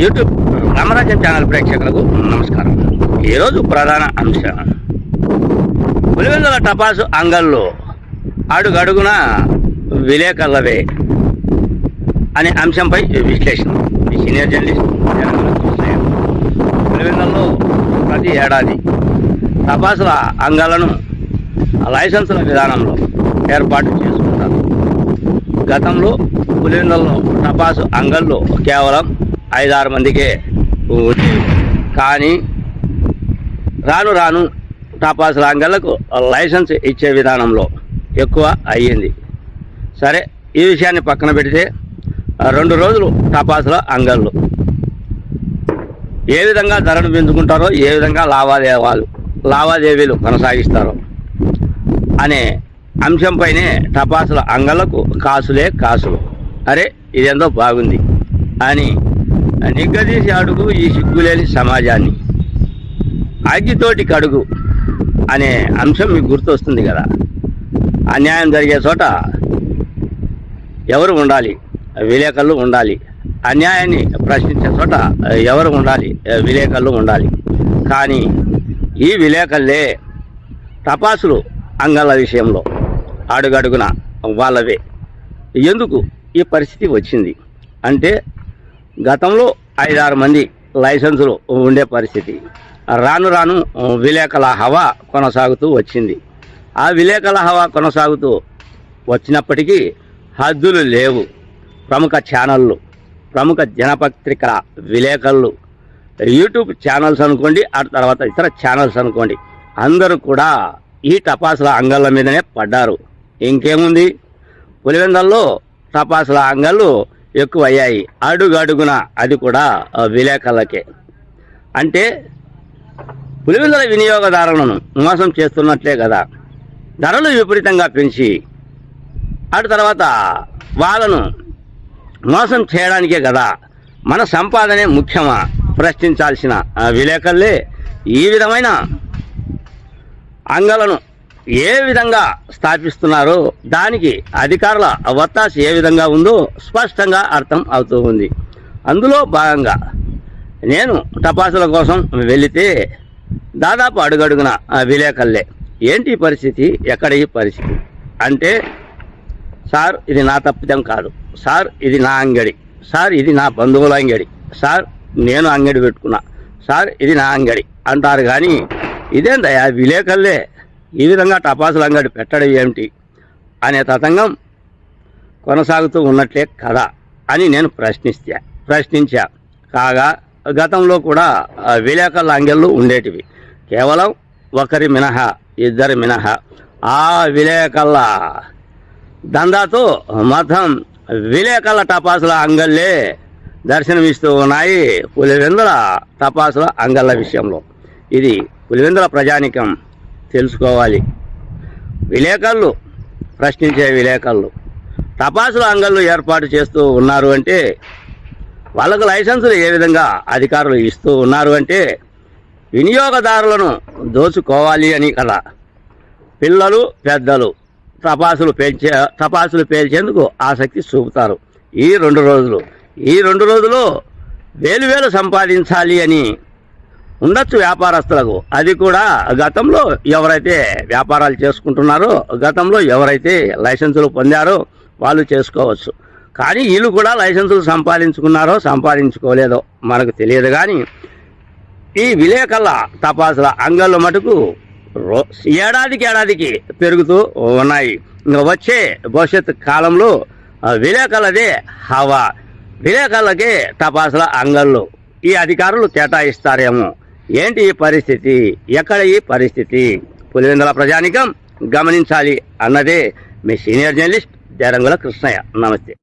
YouTube Ramarajan channel ప్రేక్షకులకు నమస్కారం. ఈరోజు ప్రధాన అంశం. పులివెందుల టపాసు అంగల్లో అడుగడుగున విలేకరులవే అనే అంశంపై విశ్లేషణ. ఈ సీనియర్ జర్నలిస్ట్ జనగల పులివెందులలో ప్రతి ఏడాది టపాసుల అంగాలను లైసెన్సుల విధానంలో ఏర్పాటు చేసుకుంటారు. గతంలో పులివెందులలో టపాసు అంగళ్ళు కేవలం ఐదారు మందికే కానీ రాను రాను టపాసుల అంగళ్ళకు లైసెన్స్ ఇచ్చే విధానంలో ఎక్కువ అయ్యింది. సరే ఈ విషయాన్ని పక్కన పెడితే రెండు రోజులు టపాసుల అంగళ్ళు. ఏ విధంగా ధరను పెంచుకుంటారో ఏ విధంగా లావాదేవాలు లావాదేవీలు కొనసాగిస్తారో అనే అంశంపైనే టపాసుల అంగళ్ళకు కాసులే కాసులు. అరే ఇదేందో బాగుంది అని నిగ్గదీసి అడుగు ఈ సిగ్గులేని సమాజాన్ని. అగ్గితోటి కడుగు అనే అంశం మీకు గుర్తొస్తుంది కదా. అన్యాయం జరిగే చోట ఎవరు ఉండాలి? విలేకరులు ఉండాలి. అన్యాయాన్ని ప్రశ్నించే చోట ఎవరు ఉండాలి? విలేకరులు ఉండాలి. కానీ ఈ విలేకరులే తపాసులు అంగళ్ళ విషయంలో అడుగడుగున వాళ్ళవే. ఎందుకు? ఈ పరిస్థితి వచ్చింది. అంటే గతంలో ఐదారు మంది లైసెన్సులు ఉండే పరిస్థితి. రాను రాను విలేకరుల హవా కొనసాగుతూ వచ్చింది. ఆ విలేకరుల హవా కొనసాగుతూ వచ్చినప్పటికీ హద్దులు లేవు. ప్రముఖ ఛానళ్ళు ప్రముఖ జనపత్రికల విలేకరులు యూట్యూబ్ ఛానల్స్ అనుకోండి ఆ తర్వాత ఇతర ఛానల్స్ అనుకోండి అందరూ కూడా ఈ టపాసుల అంగళ్ళ మీదనే పడ్డారు. ఇంకేముంది? పులివెందల్లో టపాసుల అంగళ్ళు ఎక్కువ అయ్యాయి అడుగడుగున అది కూడా విలేకరులకే. అంటే పులివెందుల వినియోగదారులను మోసం చేస్తున్నట్లే కదా. ధరలు విపరీతంగా పెంచి అటు తర్వాత వాళ్ళను మోసం చేయడానికే కదా. మన సంపాదనే ముఖ్యమా? ప్రశ్నించాల్సిన విలేకరులే. ఈ విధమైన అంగలను ఏ విధంగా స్థాపిస్తున్నారో దానికి అధికారుల వత్తాసు ఏ విధంగా ఉందో స్పష్టంగా అర్థం అవుతూ ఉంది. అందులో భాగంగా నేను టపాసుల కోసం వెళితే దాదాపు అడుగడుగున ఆ విలేకరులే ఏంటి పరిస్థితి? ఎక్కడ ఈ పరిస్థితి? అంటే సార్ ఇది నా తప్పిదం కాదు. సార్ ఇది నా అంగడి. సార్ ఇది నా బంధువుల అంగడి. సార్ నేను అంగడి పెట్టుకున్నా. సార్ ఇది నా అంగడి. అంటారు కానీ ఇదేందయ్యా? విలేకరులే ఈ విధంగా టపాసుల అంగడి పెట్టడం ఏమిటి అనే తతంగం కొనసాగుతూ ఉన్నట్లే కదా అని నేను ప్రశ్నిస్తా ప్రశ్నించా. కాగా గతంలో కూడా విలేకరుల అంగళ్ళు ఉండేటివి. కేవలం ఒకరి మినహా ఇద్దరి మినహా. ఆ విలేకరుల దందాతో మొత్తం విలేకరుల టపాసుల అంగళ్ళే దర్శనమిస్తూ ఉన్నాయి పులివెందుల టపాసుల అంగళ్ళ విషయంలో. ఇది పులివెందుల ప్రజానికం తెలుసుకోవాలి. విలేకరులు ప్రశ్నించే విలేకరులు తపాసుల అంగళ్ళు ఏర్పాటు చేస్తూ ఉన్నారు అంటే వాళ్ళకు లైసెన్సులు ఏ విధంగా అధికారులు ఇస్తూ ఉన్నారు అంటే వినియోగదారులను దోచుకోవాలి అని కదా పిల్లలు పెద్దలు తపాసులు పెంచే తపాసులు పేల్చేందుకు ఆసక్తి చూపుతారు. ఈ రెండు రోజులు. ఈ రెండు రోజులు వేలు వేలు సంపాదించాలి అని ఉండొచ్చు వ్యాపారస్తులకు. అది కూడా గతంలో ఎవరైతే వ్యాపారాలు చేసుకుంటున్నారో గతంలో ఎవరైతే లైసెన్సులు పొందారో వాళ్ళు చేసుకోవచ్చు. కానీ వీళ్ళు కూడా లైసెన్సులు సంపాదించుకున్నారో సంపాదించుకోలేదో మనకు తెలియదు కానీ ఈ విలేకర్ల తపాసుల అంగళ్ళు మటుకు రో- ఏడాదికి ఏడాదికి పెరుగుతూ ఉన్నాయి. ఇంకా వచ్చే భవిష్యత్ కాలంలో ఆ విలేకరులదే హవా. విలేకరులకే తపాసుల అంగళ్ళు. ఈ అధికారులు కేటాయిస్తారేమో. ఏంటి ఈ పరిస్థితి? ఎక్కడ ఈ పరిస్థితి? పులివెందుల ప్రజానికం గమనించాలి అన్నదే మీ సీనియర్ జర్నలిస్ట్ దేరంగుల కృష్ణయ్య. నమస్తే.